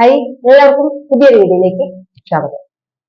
Hi എല്ലാവർക്കും പുതിയൊരു വീഡിയോയിലേക്ക് സ്വാഗതം.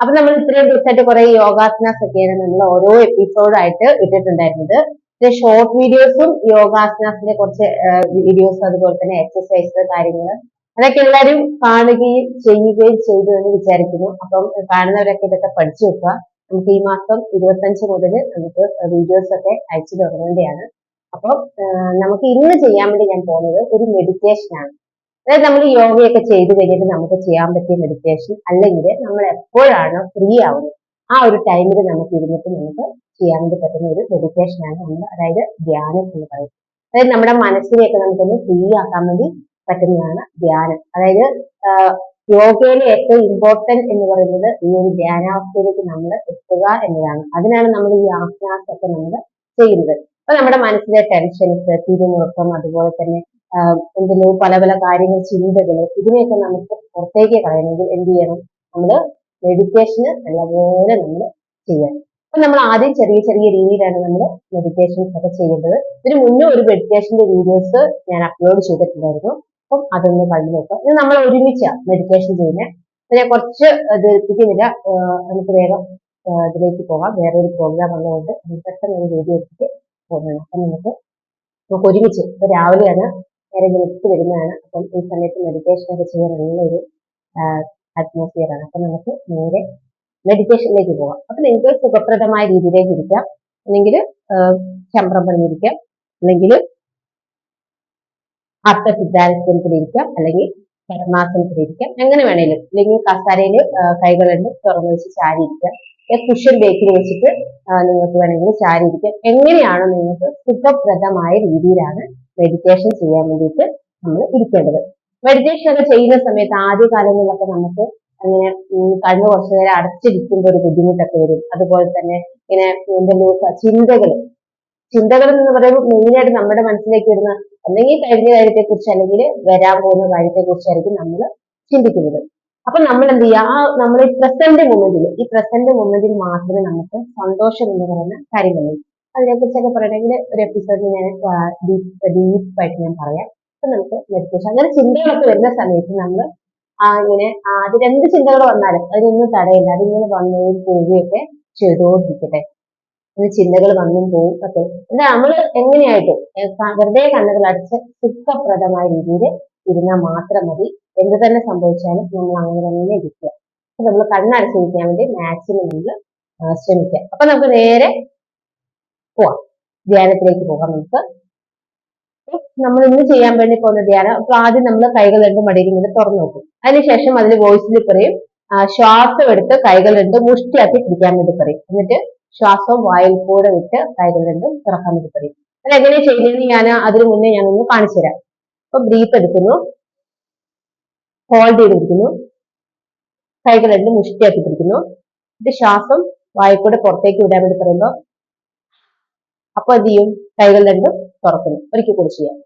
അപ്പൊ നമ്മൾ ഇത്രയും ദിവസമായിട്ട് കുറെ യോഗാസനാസ് ഒക്കെയാണ് നമ്മൾ ഓരോ എപ്പിസോഡായിട്ട് ഇട്ടിട്ടുണ്ടായിരുന്നത്. പിന്നെ ഷോർട്ട് വീഡിയോസും യോഗാസനാസിന്റെ കുറച്ച് വീഡിയോസ് അതുപോലെ തന്നെ എക്സസൈസ് കാര്യങ്ങൾ അതൊക്കെ എല്ലാവരും കാണുകയും ചെയ്യുകയും ചെയ്തു എന്ന് വിചാരിക്കുന്നു. അപ്പം കാണുന്നവരൊക്കെ ഇതൊക്കെ പഠിച്ചു വെക്കുക. നമുക്ക് ഈ മാസം ഇരുപത്തഞ്ച് മുതൽ നമുക്ക് വീഡിയോസ് ഒക്കെ അയച്ചു തുടങ്ങേണ്ടതാണ്. അപ്പം നമുക്ക് ഇന്ന് ചെയ്യാൻ വേണ്ടി ഞാൻ പോകുന്നത് ഒരു മെഡിറ്റേഷൻ ആണ്. അതായത് നമ്മൾ യോഗയൊക്കെ ചെയ്ത് കഴിഞ്ഞിട്ട് നമുക്ക് ചെയ്യാൻ പറ്റിയ മെഡിറ്റേഷൻ അല്ലെങ്കിൽ നമ്മൾ എപ്പോഴാണോ ഫ്രീ ആവുന്നത് ആ ഒരു ടൈമിൽ നമുക്ക് ഇരുന്നിട്ട് നമുക്ക് ചെയ്യാൻ വേണ്ടി പറ്റുന്ന ഒരു മെഡിറ്റേഷൻ ആണ് നമ്മൾ അതായത് ധ്യാനം എന്ന് പറയുന്നത്. അതായത് നമ്മുടെ മനസ്സിനെയൊക്കെ നമുക്കൊന്ന് ഫ്രീ ആക്കാൻ വേണ്ടി പറ്റുന്നതാണ് ധ്യാനം. അതായത് യോഗയിലെ ഏറ്റവും ഇമ്പോർട്ടന്റ് എന്ന് പറയുന്നത് ഈ ഒരു ധ്യാനാവസ്ഥയിലേക്ക് നമ്മൾ എത്തുക എന്നതാണ്. അതിനാണ് നമ്മൾ ഈ ആസനാസ് ഒക്കെ നമ്മൾ ചെയ്യുന്നത്. അപ്പൊ നമ്മുടെ മനസ്സിലെ ടെൻഷൻസ് പിരിമുറുക്കം അതുപോലെ തന്നെ എന്തെങ്കിലും പല പല കാര്യങ്ങൾ ചിന്തകൾ ഇതിനെയൊക്കെ നമുക്ക് പുറത്തേക്ക് കളയണമെങ്കിൽ എന്ത് ചെയ്യണം? നമ്മൾ മെഡിറ്റേഷന് നല്ലപോലെ നമ്മൾ ചെയ്യണം. അപ്പൊ നമ്മൾ ആദ്യം ചെറിയ ചെറിയ രീതിയിലാണ് നമ്മൾ മെഡിറ്റേഷൻസ് ഒക്കെ ചെയ്യേണ്ടത്. ഇതിന് മുന്നേ ഒരു മെഡിറ്റേഷന്റെ വീഡിയോസ് ഞാൻ അപ്ലോഡ് ചെയ്തിട്ടുണ്ടായിരുന്നു. അപ്പം അതൊന്ന് കണ്ടു നോക്കാം. ഇത് നമ്മൾ ഒരുമിച്ചാണ് മെഡിറ്റേഷൻ ചെയ്യുന്നത് ഞാൻ കുറച്ച് ദീർഘിക്കുന്നില്ല നമുക്ക് വേഗം ഇതിലേക്ക് പോകാം. ഒരു പ്രോഗ്രാം ഉള്ളതുകൊണ്ട് പെട്ടെന്ന് ഒരു വീഡിയോ എടുത്തിട്ട് പോകുന്നത് അപ്പം നമുക്ക് നമുക്ക് ഒരുമിച്ച് ഇപ്പൊ രാവിലെയാണ് നേരെ വെളുത്ത് വരുന്നതാണ്. അപ്പം ഈ സമയത്ത് മെഡിറ്റേഷൻ ഒക്കെ ചെയ്യാറുള്ള നല്ലൊരു അറ്റ്മോസ്ഫിയർ ആണ്. അപ്പം നമുക്ക് നേരെ മെഡിറ്റേഷനിലേക്ക് പോകാം അപ്പം നിങ്ങൾക്ക് സുഖപ്രദമായ രീതിയിലേക്ക് ഇരിക്കാം. അല്ലെങ്കിൽ ചമ്പ്രം പണിഞ്ഞിരിക്കാം. അല്ലെങ്കിൽ അർത്ഥസിദ്ധാന്തത്തിലിരിക്കാം അല്ലെങ്കിൽ പരമാസനത്തിലിരിക്കാം എങ്ങനെ വേണേലും. അല്ലെങ്കിൽ കസാരയിൽ കൈകളുണ്ട് തുറന്നു വെച്ച് ചാരി കുഷൻ ബേക്കിൽ വെച്ചിട്ട് നിങ്ങൾക്ക് വേണമെങ്കിൽ ചാരി ഇരിക്കാം. എങ്ങനെയാണോ നിങ്ങൾക്ക് സുഖപ്രദമായ രീതിയിലാണ് മെഡിറ്റേഷൻ ചെയ്യാൻ വേണ്ടിയിട്ട് നമ്മൾ ഇരിക്കേണ്ടത്. മെഡിറ്റേഷൻ ഒക്കെ ചെയ്യുന്ന സമയത്ത് ആദ്യ കാലങ്ങളിലൊക്കെ നമുക്ക് അങ്ങനെ കണ്ണു കുറച്ചു നേരം അടച്ചിരിക്കുമ്പോൾ ഒരു ബുദ്ധിമുട്ടൊക്കെ വരും. അതുപോലെ തന്നെ ഇങ്ങനെ എന്തെങ്കിലും ചിന്തകൾ ചിന്തകൾ എന്ന് പറയുമ്പോൾ മെയിനായിട്ട് നമ്മുടെ മനസ്സിലേക്ക് വരുന്ന അല്ലെങ്കിൽ കഴിഞ്ഞ കാര്യത്തെ കുറിച്ച് അല്ലെങ്കിൽ വരാൻ പോകുന്ന കാര്യത്തെ കുറിച്ചായിരിക്കും നമ്മൾ ചിന്തിക്കുന്നത്. അപ്പൊ നമ്മൾ എന്ത് ചെയ്യുക ആ നമ്മൾ ഈ പ്രസന്റ് മൊമെന്റിൽ ഈ പ്രസന്റ് മൊമെന്റിൽ മാത്രമേ നമുക്ക് സന്തോഷം എന്ന് പറയുന്ന കാര്യങ്ങളുള്ളൂ അതിനെക്കുറിച്ചൊക്കെ പറയണമെങ്കിൽ ഒരു എപ്പിസോഡിൽ ഞാൻ ഡീപ്പ് ഡീപ്പായിട്ട് ഞാൻ പറയാം. അപ്പൊ നമുക്ക് മെഡിറ്റേഷൻ അങ്ങനെ ചിന്തകളൊക്കെ വരുന്ന സമയത്ത് നമ്മൾ ഇങ്ങനെ ആദ്യം രണ്ട് ചിന്തകൾ വന്നാലും അതിനൊന്നും തടയില്ല. അതിങ്ങനെ വന്നുകയും പോവുകയൊക്കെ ചെയ്തുകൊണ്ടിരിക്കട്ടെ ചിന്തകൾ വന്നും പോവും ഒക്കെ. എന്നാൽ നമ്മൾ എങ്ങനെയായിട്ടും വെറുതെ കണ്ണുകൾ അടച്ച് സുഖപ്രദമായ രീതിയിൽ ഇരുന്നാൽ മാത്രം മതി. എന്ത് തന്നെ സംഭവിച്ചാലും നമ്മൾ അങ്ങനെ തന്നെ ഇരിക്കുക. നമ്മൾ കണ്ണടച്ചിരിക്കാൻ വേണ്ടി മാക്സിമം നമ്മൾ ശ്രമിക്കുക. അപ്പൊ നമുക്ക് നേരെ പോവാം. ധ്യാനത്തിലേക്ക് പോകാം നമുക്ക്. നമ്മൾ ഇന്ന് ചെയ്യാൻ വേണ്ടി പോകുന്ന ധ്യാനം അപ്പൊ ആദ്യം നമ്മൾ കൈകൾ രണ്ടും മടിയിൽ ഇങ്ങനെ തുറന്നു നോക്കും. അതിനുശേഷം അതിൽ വോയിസിൽ പറയും ശ്വാസം എടുത്ത് കൈകൾ രണ്ടും മുഷ്ടിയാക്കി പിടിക്കാൻ വേണ്ടി പറയും. എന്നിട്ട് ശ്വാസം വായിൽ കൂടെ വിട്ട് കൈകൾ രണ്ടും തുറക്കാൻ വേണ്ടി പറയും. അത് എങ്ങനെ ചെയ്യുന്നതെന്ന് ഞാൻ അതിനു മുന്നേ ഞാൻ ഒന്ന് കാണിച്ചു തരാം. അപ്പൊ ബ്രീത്ത് എടുക്കുന്നു. ഹോൾഡ് ചെയ്തിരിക്കുന്നു കൈകൾ രണ്ടും മുഷ്ടിയാക്കി പിടിക്കുന്നു. ഇത് ശ്വാസം വായിക്കൂടെ പുറത്തേക്ക് വിടാൻ വേണ്ടി പറയുമ്പോൾ അപ്പൊ എന്ത് ചെയ്യും കൈകൾ രണ്ടും തുറക്കുന്നു. ഒരിക്കൽ കൂടി ചെയ്യാം.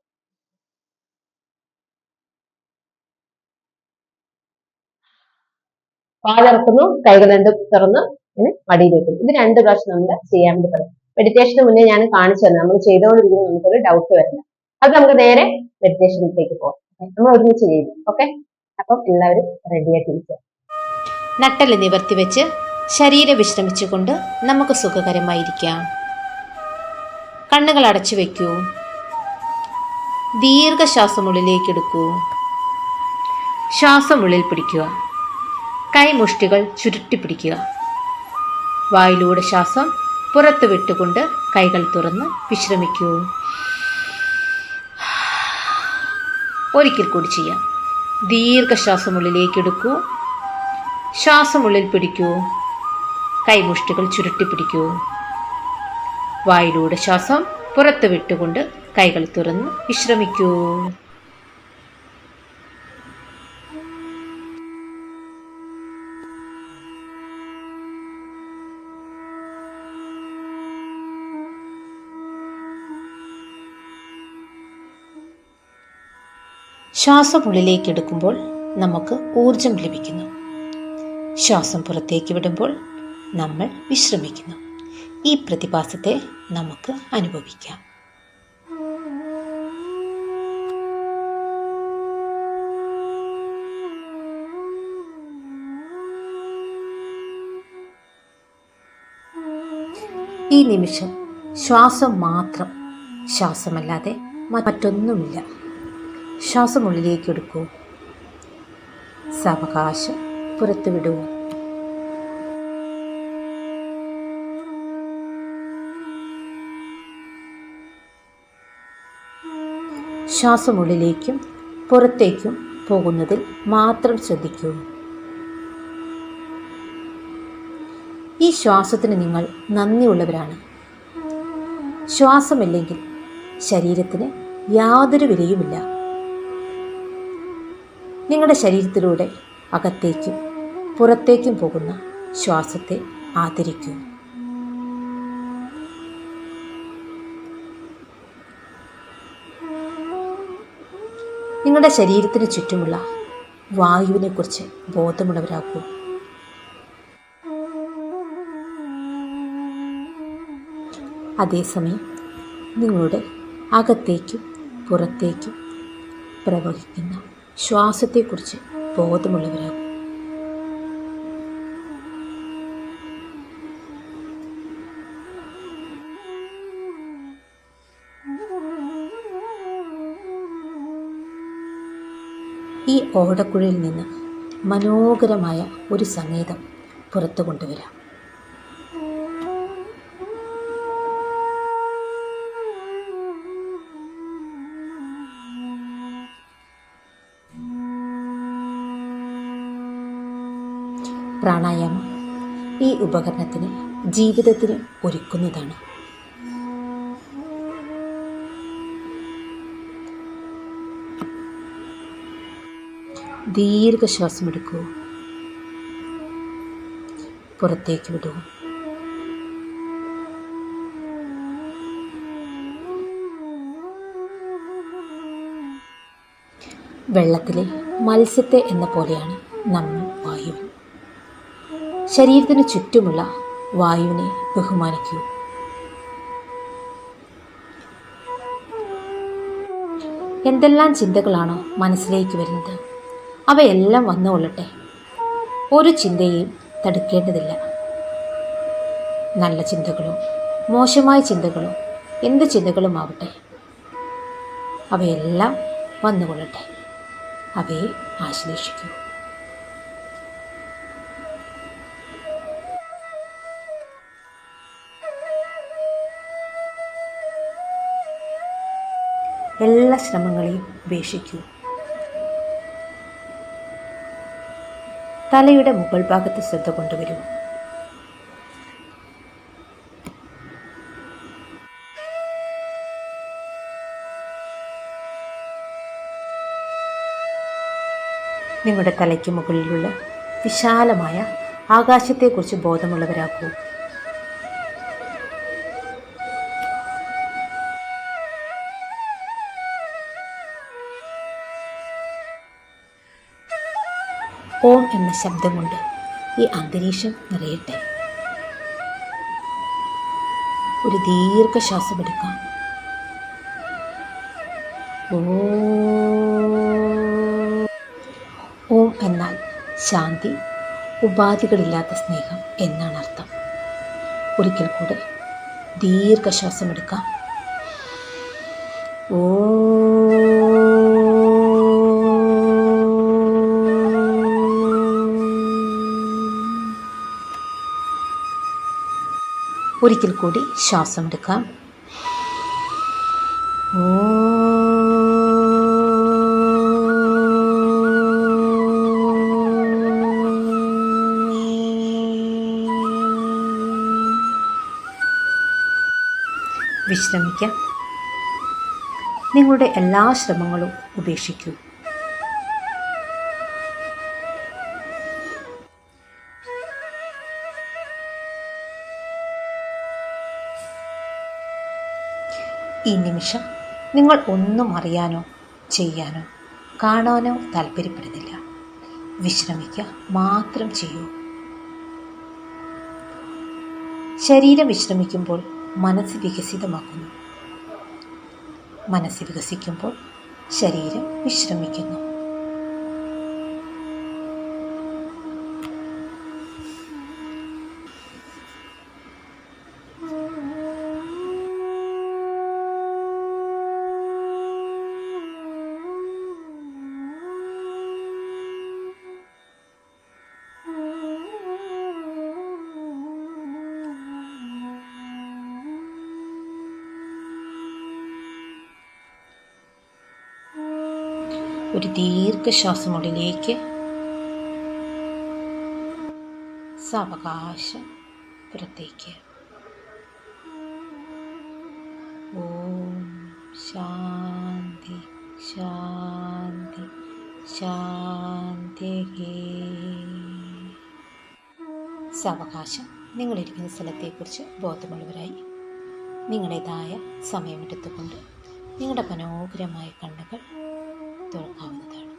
പാലിറക്കുന്നു കൈകൾ രണ്ടും തുറന്ന് ഇങ്ങനെ മടിയിൽ വെക്കുന്നു. ഇത് രണ്ട് പ്രാവശ്യം നമ്മൾ ചെയ്യാൻ വേണ്ടി പറയും. മെഡിറ്റേഷന് മുന്നേ ഞാൻ കാണിച്ചു തന്നെ നമ്മൾ ചെയ്തുകൊണ്ടിരിക്കുന്നത് നമുക്കൊരു ഡൗട്ട് വരില്ല. അത് നമുക്ക് നേരെ മെഡിറ്റേഷനിലേക്ക് പോകാം. നമ്മൾ ഒരുമിച്ച് ചെയ്യും ഓക്കെ അപ്പം എല്ലാവരും റെഡിയായിട്ടിരിക്കുക നട്ടൽ നിവർത്തി വെച്ച് ശരീരം വിശ്രമിച്ചുകൊണ്ട് നമുക്ക് സുഖകരമായിരിക്കാം. കണ്ണുകൾ അടച്ചു വയ്ക്കൂ ദീർഘശ്വാസം ഉള്ളിലേക്ക് എടുക്കൂ. ശ്വാസം ഉള്ളിൽ പിടിക്കുക. കൈമുഷ്ടികൾ ചുരുട്ടി പിടിക്കുക. വായിലൂടെ ശ്വാസം പുറത്ത് വിട്ടുകൊണ്ട് കൈകൾ തുറന്ന് വിശ്രമിക്കൂ. ഒരിക്കൽ കൂടി ചെയ്യാം. ദീർഘശ്വാസം ഉള്ളിലേക്ക് എടുക്കൂ. ശ്വാസം ഉള്ളിൽ പിടിക്കൂ. കൈമുഷ്ടികൾ ചുരുട്ടി പിടിക്കൂ. വായിലൂടെ ശ്വാസം പുറത്ത് വിട്ടുകൊണ്ട് കൈകൾ തുറന്ന് വിശ്രമിക്കൂ. ശ്വാസം ഉള്ളിലേക്ക് എടുക്കുമ്പോൾ നമുക്ക് ഊർജം ലഭിക്കുന്നു. ശ്വാസം പുറത്തേക്ക് വിടുമ്പോൾ നമ്മൾ വിശ്രമിക്കുന്നു. ഈ പ്രതിഭാസത്തെ നമുക്ക് അനുഭവിക്കാം. ഈ നിമിഷം ശ്വാസം മാത്രം ശ്വാസമല്ലാതെ മറ്റൊന്നുമില്ല. ശ്വാസം ഉള്ളിലേക്ക് എടുക്കൂ. സാവകാശം പുറത്തുവിടുവോ ശ്വാസം ഉള്ളിലേക്കും പുറത്തേക്കും പോകുന്നതിൽ മാത്രം ശ്രദ്ധിക്കൂ. ഈ ശ്വാസത്തിന് നിങ്ങൾ നന്ദിയുള്ളവരാണ്. ശ്വാസമില്ലെങ്കിൽ ശരീരത്തിന് യാതൊരു വിലയുമില്ല. നിങ്ങളുടെ ശരീരത്തിലൂടെ അകത്തേക്കും പുറത്തേക്കും പോകുന്ന ശ്വാസത്തെ ആദരിക്കൂ. നിങ്ങളുടെ ശരീരത്തിന് ചുറ്റുമുള്ള വായുവിനെക്കുറിച്ച് ബോധമുള്ളവരാക്കൂ അതേസമയം നിങ്ങളുടെ അകത്തേക്കും പുറത്തേക്കും പ്രവഹിക്കുന്ന ശ്വാസത്തെക്കുറിച്ച് ബോധമുള്ളവരാകും. ഓടക്കുഴയിൽ നിന്ന് മനോഹരമായ ഒരു സംഗീതം പുറത്തു കൊണ്ടുവരാം. പ്രാണായാമം ഈ ഉപകരണത്തിന് ജീവിതത്തിന് ഒരുക്കുന്നതാണ്. ദീർഘശ്വാസം എടുക്കൂ പുറത്തേക്ക് വിടൂ. വെള്ളത്തിലെ മത്സ്യത്തെ എന്ന പോലെയാണ് നമ്മൾ വായു ശരീരത്തിന് ചുറ്റുമുള്ള വായുവിനെ ബഹുമാനിക്കൂ. എന്തെല്ലാം ചിന്തകളാണോ മനസ്സിലേക്ക് വരുന്നത്? അവയെല്ലാം വന്നുകൊള്ളട്ടെ ഒരു ചിന്തയെയും തടുക്കേണ്ടതില്ല. നല്ല ചിന്തകളോ മോശമായ ചിന്തകളോ എന്ത് ചിന്തകളും ആവട്ടെ. അവയെല്ലാം വന്നുകൊള്ളട്ടെ അവയെ ആശ്ലേഷിക്കൂ. എല്ലാ ശ്രമങ്ങളെയും ഉപേക്ഷിക്കൂ. തലയുടെ മുകൾ ഭാഗത്ത് ശ്രദ്ധ കൊണ്ടുവരൂ. നിങ്ങളുടെ തലയ്ക്ക് മുകളിലുള്ള വിശാലമായ ആകാശത്തെക്കുറിച്ച് ബോധമുള്ളവരാക്കൂ. എന്ന ശബ്ദം കൊണ്ട് ഈ അന്തരീക്ഷം നിറയട്ടെ. ഒരു ദീർഘശ്വാസം എടുക്കാം. ഓം. എന്നാൽ ശാന്തി ഉപാധികളില്ലാത്ത സ്നേഹം എന്നാണ് അർത്ഥം. ഒരിക്കൽ കൂടെ ദീർഘശ്വാസമെടുക്കാം ഓ. ഒരിക്കൽ കൂടി ശ്വാസം എടുക്കാം വിശ്രമിക്കാം. നിങ്ങളുടെ എല്ലാ ശ്രമങ്ങളും ഉപേക്ഷിക്കൂ. ഈ നിമിഷം നിങ്ങൾ ഒന്നും അറിയാനോ ചെയ്യാനോ കാണാനോ താല്പര്യപ്പെടുന്നില്ല. വിശ്രമിക്കുക മാത്രം ചെയ്യൂ. ശരീരം വിശ്രമിക്കുമ്പോൾ മനസ്സ് വികസിതമാക്കുന്നു. മനസ്സ് വികസിക്കുമ്പോൾ ശരീരം വിശ്രമിക്കുന്നു. ഒരു ദീർഘശ്വാസം ഉള്ളിലേക്ക് സാവകാശം പുറത്തേക്ക്. ഓം ശാന്തി ശാന്തി ശാന്തി സാവകാശം നിങ്ങളിരിക്കുന്ന സ്ഥലത്തെക്കുറിച്ച് ബോധമുള്ളവരായി നിങ്ങളുടേതായ സമയമെടുത്തുകൊണ്ട് നിങ്ങളുടെ മനോഹരമായ കണ്ണുകൾ Don't doğru anladılar.